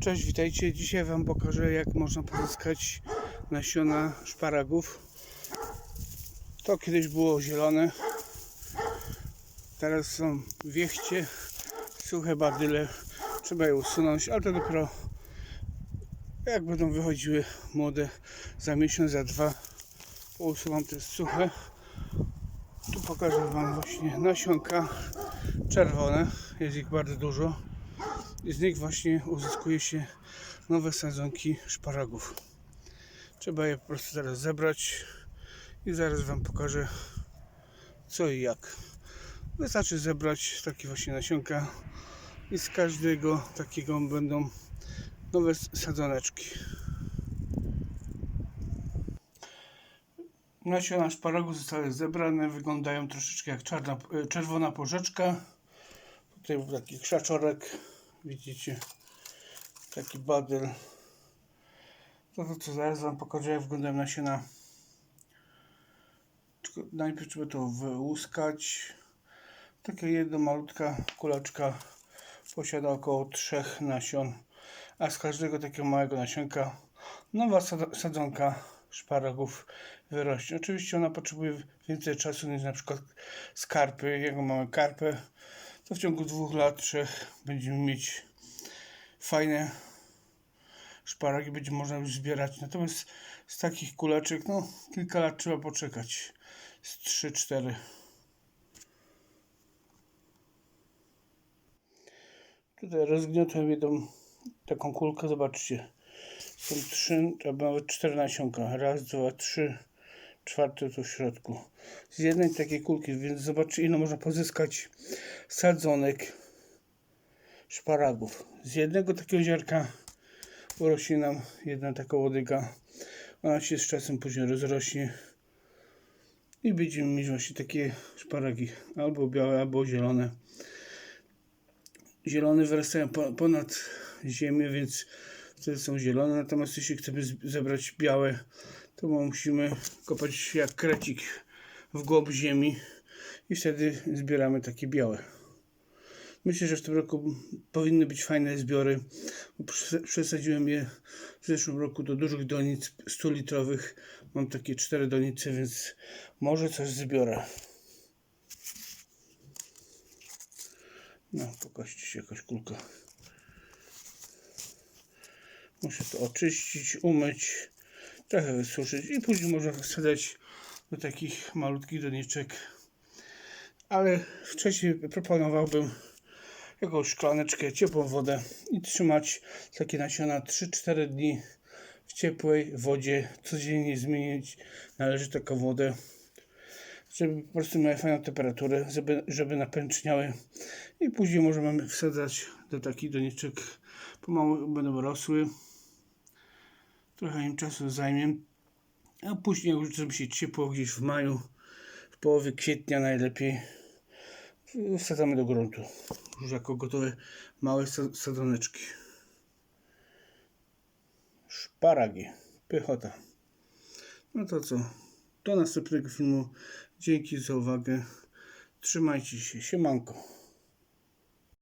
Cześć, witajcie. Dzisiaj Wam pokażę, jak można pozyskać nasiona szparagów. To kiedyś było zielone. Teraz są wiechcie, suche badyle. Trzeba je usunąć, ale to dopiero jak będą wychodziły młode za miesiąc, za dwa. Usuwam te suche. Tu pokażę Wam właśnie nasionka czerwone. Jest ich bardzo dużo. I z nich właśnie uzyskuje się nowe sadzonki szparagów. Trzeba je po prostu teraz zebrać i zaraz Wam pokażę co i jak. Wystarczy zebrać takie właśnie nasionka i z każdego takiego będą nowe sadzoneczki. Nasiona szparagu zostały zebrane, wyglądają troszeczkę jak czarna, e, czerwona porzeczka. Tutaj był taki krzaczorek, widzicie, taki badyl. To, to co zaraz Wam pokażę, jak wyglądają nasiona. Tylko najpierw trzeba to wyłuskać. Taka jedna malutka kuleczka posiada około trzech nasion, a z każdego takiego małego nasionka nowa sad- sadzonka szparagów wyrośnie. Oczywiście ona potrzebuje więcej czasu niż na przykład skarpy. Jego mamy karpę, to w ciągu dwóch lat, trzech będziemy mieć fajne szparagi, będzie można już zbierać. Natomiast z takich kuleczek, no kilka lat trzeba poczekać. Z 3-4. Tutaj rozgniotłem jedną taką kulkę, zobaczcie. Są trzy, albo nawet cztery nasionka. Raz, dwa, trzy, czwarte tu w środku. Z jednej takiej kulki, więc zobaczcie ile można pozyskać sadzonek szparagów. Z jednego takiego ziarka urośnie nam jedna taka łodyga. Ona się z czasem później rozrośnie i będziemy mieć właśnie takie szparagi. Albo białe, albo zielone. Zielone wyrastają po- ponad ziemię, więc wtedy są zielone. Natomiast jeśli chcemy zebrać białe, to musimy kopać jak krecik w głąb ziemi i wtedy zbieramy takie białe. Myślę, że w tym roku powinny być fajne zbiory. Przesadziłem je w zeszłym roku do dużych donic 100 litrowych. Mam takie cztery donice, więc może coś zbiorę. No, pokażcie się jakaś kulka. Muszę to oczyścić, umyć, trochę wysuszyć i później można wsadzać do takich malutkich doniczek. Ale wcześniej proponowałbym jakąś szklaneczkę, ciepłą wodę i trzymać takie nasiona 3-4 dni w ciepłej wodzie. Codziennie zmienić należy taką wodę, żeby po prostu miały fajną temperaturę, żeby, żeby napęczniały i później możemy wsadzać do takich doniczek. Pomału będą rosły. Trochę im czasu zajmie. A później już zrobi się ciepło gdzieś w maju, w połowie kwietnia najlepiej wsadzamy do gruntu. Już jako gotowe małe sa- sadzoneczki. Szparagi. Pychota. No to co? Do następnego filmu. Dzięki za uwagę. Trzymajcie się. Siemanko.